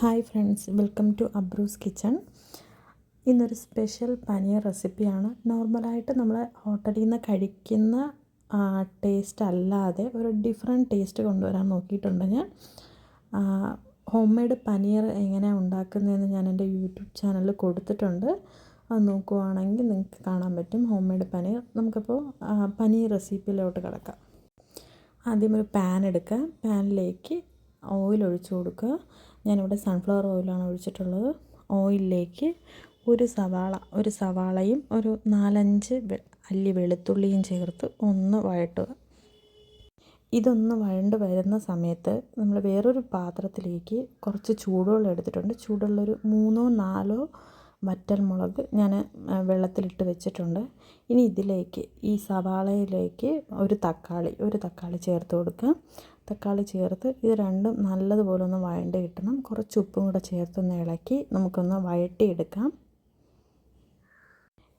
Hi friends welcome to Abrus kitchen. ഇന്നൊരു special paneer റെസിപ്പിയാണ്. നോർമലായിട്ട് നമ്മൾ ഹോട്ടലിൽ നിന്ന് കഴിക്കുന്ന ടേസ്റ്റ് അല്ലാതെ ഒരു ഡിഫറെന്റ് ടേസ്റ്റ് കൊണ്ടുവരാൻ നോക്കിയിട്ടുണ്ട് ഞാൻ. ഹോം മെയ്ഡ് പനീർ എങ്ങനെയാണ് ഉണ്ടാക്കുന്നതെന്ന് ഞാൻ എന്റെ യൂട്യൂബ് ചാനലിൽ കൊടുത്തിട്ടുണ്ട്. അത് നോക്കുവാണെങ്കിൽ നിങ്ങൾക്ക് കാണാൻ പറ്റും. ഹോം മെയ്ഡ് പനീർ നമുക്കിപ്പോൾ പനീർ റെസിപ്പിയിലോട്ട് കിടക്കാം. ആദ്യം ഒരു പാൻ എടുക്കുക പാനിലേക്ക് ഓയിൽ ഒഴിച്ചു കൊടുക്കുക. ഞാനിവിടെ സൺഫ്ലവർ ഓയിലാണ് ഒഴിച്ചിട്ടുള്ളത്. ഓയിലിലേക്ക് ഒരു സവാള ഒരു സവാളയും ഒരു നാലഞ്ച് അല്ലി വെളുത്തുള്ളിയും ചേർത്ത് ഒന്ന് വഴട്ടുക. ഇതൊന്ന് വഴണ്ട് വരുന്ന സമയത്ത് നമ്മൾ വേറൊരു പാത്രത്തിലേക്ക് കുറച്ച് ചൂടുവെള്ളം എടുത്തിട്ടുണ്ട്. ചൂടുവെള്ളം ഒരു മൂന്നോ നാലോ വറ്റൽമുളക് ഞാൻ വെള്ളത്തിലിട്ട് വെച്ചിട്ടുണ്ട്. ഇനി ഇതിലേക്ക് ഈ സവാളയിലേക്ക് ഒരു തക്കാളി ഒരു തക്കാളി ചേർത്ത് കൊടുക്കുക. തക്കാളി ചേർത്ത് ഇത് രണ്ടും നല്ലതുപോലെ ഒന്ന് വഴണ്ട് കിട്ടണം. കുറച്ച് ഉപ്പും കൂടെ ചേർത്തൊന്ന് ഇളക്കി നമുക്കൊന്ന് വഴട്ടിയെടുക്കാം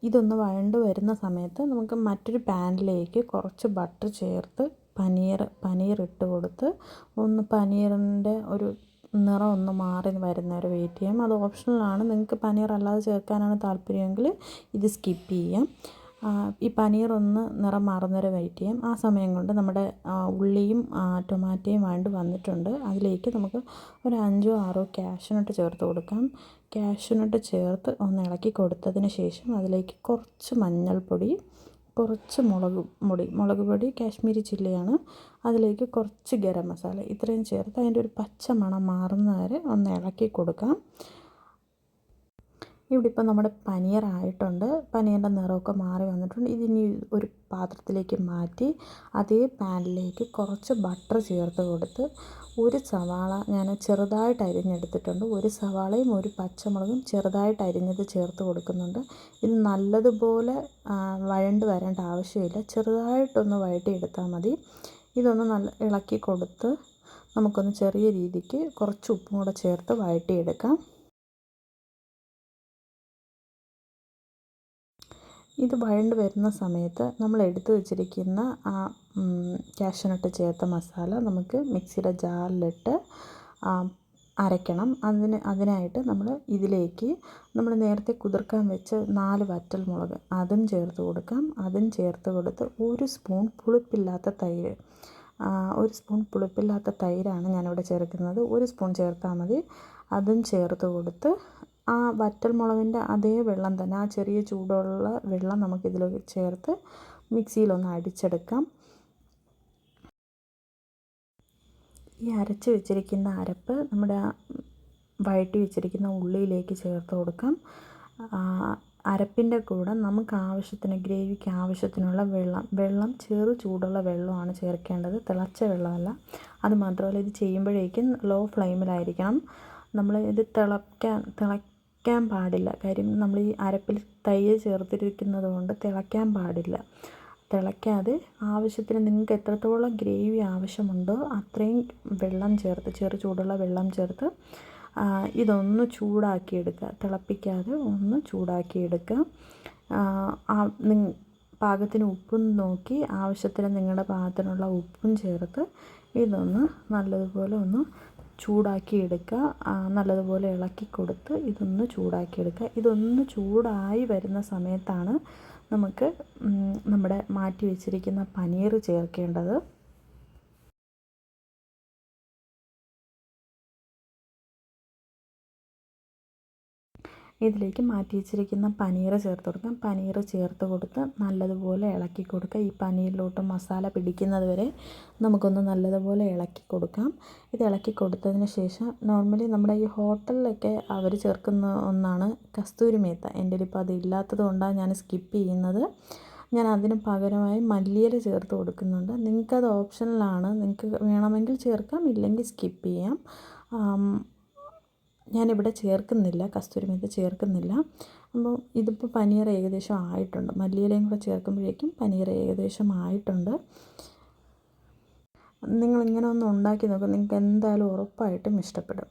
ഇതൊന്ന് വഴണ്ട് വരുന്ന സമയത്ത് നമുക്ക് മറ്റൊരു പാനിലേക്ക് കുറച്ച് ബട്ടർ ചേർത്ത് പനീർ പനീർ ഇട്ട് കൊടുത്ത് ഒന്ന് പനീറിന്റെ ഒരു നിറം ഒന്ന് മാറി വരുന്നവരെ വെയിറ്റ് ചെയ്യാം. അത് ഓപ്ഷണലാണ്. നിങ്ങൾക്ക് പനീർ അല്ലാതെ ചേർക്കാനാണ് താല്പര്യമെങ്കിൽ ഇത് സ്കിപ്പ് ചെയ്യാം. ഈ പനീറൊന്ന് നിറം മാറുന്നവരെ വെയിറ്റ് ചെയ്യാം ആ സമയം കൊണ്ട് നമ്മുടെ ഉള്ളിയും ടൊമാറ്റോയും വേണ്ട വന്നിട്ടുണ്ട്. അതിലേക്ക് നമുക്ക് ഒരു അഞ്ചോ ആറോ കാഷ്യൂനട്ട് ചേർത്ത് കൊടുക്കാം. കാഷ്യൂനട്ട് ചേർത്ത് ഒന്ന് ഇളക്കി കൊടുത്തതിന് ശേഷം അതിലേക്ക് കുറച്ച് മഞ്ഞൾപ്പൊടി കുറച്ച് മുളക് പൊടി മുളക് പൊടി കാശ്മീരി ചില്ലിയാണ്. അതിലേക്ക് കുറച്ച് ഗരം മസാല ഇത്രയും ചേർത്ത് അതിന്റെ ഒരു പച്ച മണം മാറുന്നവരെ ഒന്ന് ഇളക്കി കൊടുക്കാം. ഇവിടെ ഇപ്പോൾ നമ്മുടെ പനീർ ആയിട്ടുണ്ട് പനീറിന്റെ നിറമൊക്കെ മാറി വന്നിട്ടുണ്ട്. ഇതിനി ഒരു പാത്രത്തിലേക്ക് മാറ്റി അതേ പാനിലേക്ക് കുറച്ച് ബട്ടർ ചേർത്ത് കൊടുത്ത് ഒരു സവാള ഞാൻ ചെറുതായിട്ട് അരിഞ്ഞെടുത്തിട്ടുണ്ട്. ഒരു സവാളയും ഒരു പച്ചമുളകും ചെറുതായിട്ട് അരിഞ്ഞത് ചേർത്ത് കൊടുക്കുന്നുണ്ട്. ഇത് നല്ലതുപോലെ വഴണ്ട് വരേണ്ട ആവശ്യമില്ല. ചെറുതായിട്ടൊന്ന് വഴട്ടിയെടുത്താൽ മതി. ഇതൊന്ന് നല്ല ഇളക്കി കൊടുത്ത് നമുക്കൊന്ന് ചെറിയ രീതിക്ക് കുറച്ച് ഉപ്പും കൂടെ ചേർത്ത് വഴട്ടിയെടുക്കാം ഇത് വഴണ്ട് വരുന്ന സമയത്ത് നമ്മൾ എടുത്തു വച്ചിരിക്കുന്ന ആ കാഷ്യനട്ട് ചേർത്ത മസാല നമുക്ക് മിക്സിയുടെ ജാറിലിട്ട് അരയ്ക്കണം. അതിന് അതിനായിട്ട് നമ്മൾ ഇതിലേക്ക് നമ്മൾ നേരത്തെ കുതിർക്കാൻ വെച്ച നാല് വറ്റൽ മുളക് അതും ചേർത്ത് കൊടുക്കാം. അതും ചേർത്ത് കൊടുത്ത് ഒരു സ്പൂൺ പുളിപ്പില്ലാത്ത തൈര് ഒരു സ്പൂൺ പുളിപ്പില്ലാത്ത തൈരാണ് ഞാനിവിടെ ചേർക്കുന്നത്. ഒരു സ്പൂൺ ചേർത്താൽ മതി. അതും ചേർത്ത് കൊടുത്ത് ആ വറ്റൽ മുളകിന്റെ അതേ വെള്ളം തന്നെ ആ ചെറിയ ചൂടുള്ള വെള്ളം നമുക്കിതിൽ ചേർത്ത് മിക്സിയിലൊന്ന് അടിച്ചെടുക്കാം. ഈ അരച്ച് വെച്ചിരിക്കുന്ന അരപ്പ് നമ്മുടെ വഴറ്റി വെച്ചിരിക്കുന്ന ഉള്ളിയിലേക്ക് ചേർത്ത് കൊടുക്കാം. അരപ്പിന്റെ കൂടെ നമുക്ക് ആവശ്യത്തിന് ഗ്രേവിക്ക് ആവശ്യത്തിനുള്ള വെള്ളം വെള്ളം ചെറു ചൂടുള്ള വെള്ളമാണ് ചേർക്കേണ്ടത് തിളച്ച വെള്ളമല്ല. അതുമാത്രമല്ല ഇത് ചെയ്യുമ്പോഴേക്കും ലോ ഫ്ലെയിമിലായിരിക്കണം. നമ്മൾ ഇത് തിളയ്ക്കാൻ തിള തിളയ്ക്കാൻ പാടില്ല. കാര്യം നമ്മൾ ഈ അരപ്പിൽ തൈര് ചേർത്തിരിക്കുന്നത് കൊണ്ട് തിളയ്ക്കാൻ പാടില്ല. തിളയ്ക്കാതെ ആവശ്യത്തിന് നിങ്ങൾക്ക് എത്രത്തോളം ഗ്രേവി ആവശ്യമുണ്ടോ അത്രയും വെള്ളം ചേർത്ത് ചെറു ചൂടുള്ള വെള്ളം ചേർത്ത് ഇതൊന്ന് ചൂടാക്കിയെടുക്കുക. തിളപ്പിക്കാതെ ഒന്ന് ചൂടാക്കിയെടുക്കുക. പാകത്തിന് ഉപ്പും നോക്കി ആവശ്യത്തിന് നിങ്ങളുടെ പാകത്തിനുള്ള ഉപ്പും ചേർത്ത് ഇതൊന്ന് നല്ലതുപോലെ ഒന്ന് ചൂടാക്കി എടുക്കുക നല്ലതുപോലെ ഇളക്കി കൊടുത്ത് ഇതൊന്ന് ചൂടാക്കി എടുക്കുക ഇതൊന്ന് ചൂടായി വരുന്ന സമയത്താണ് നമുക്ക് നമ്മുടെ മാറ്റി വെച്ചിരിക്കുന്ന പനീർ ചേർക്കേണ്ടത്. ഇതിലേക്ക് മാറ്റി വെച്ചിരിക്കുന്ന പനീർ ചേർത്ത് കൊടുക്കാം. പനീർ ചേർത്ത് കൊടുത്ത് നല്ലതുപോലെ ഇളക്കി കൊടുക്കുക. ഈ പനീരിലോട്ട് മസാല പിടിക്കുന്നത് വരെ നമുക്കൊന്ന് നല്ലതുപോലെ ഇളക്കി കൊടുക്കാം. ഇത് ഇളക്കി കൊടുത്തതിന് ശേഷം നോർമലി നമ്മുടെ ഈ ഹോട്ടലിലൊക്കെ അവർ ചേർക്കുന്ന ഒന്നാണ് കസ്തൂരി മേത്ത. എന്റെ ഇപ്പോൾ അത് ഇല്ലാത്തത് കൊണ്ടാണ് ഞാൻ സ്കിപ്പ് ചെയ്യുന്നത്. ഞാൻ അതിന് പകരമായി മല്ലിയില ചേർത്ത് കൊടുക്കുന്നുണ്ട്. നിങ്ങൾക്കത് ഓപ്ഷനിലാണ് നിങ്ങൾക്ക് വേണമെങ്കിൽ ചേർക്കാം ഇല്ലെങ്കിൽ സ്കിപ്പ് ചെയ്യാം. ഞാനിവിടെ ചേർക്കുന്നില്ല കസ്തൂരി മേത്തി ചേർക്കുന്നില്ല. അപ്പോൾ ഇതിപ്പോൾ പനീർ ഏകദേശം ആയിട്ടുണ്ട്. മല്ലിയിലയും കൂടെ ചേർക്കുമ്പോഴേക്കും പനീർ ഏകദേശം ആയിട്ടുണ്ട്. നിങ്ങളിങ്ങനെ ഒന്ന് ഉണ്ടാക്കി നോക്കും. നിങ്ങൾക്ക് എന്തായാലും ഉറപ്പായിട്ടും ഇഷ്ടപ്പെടും.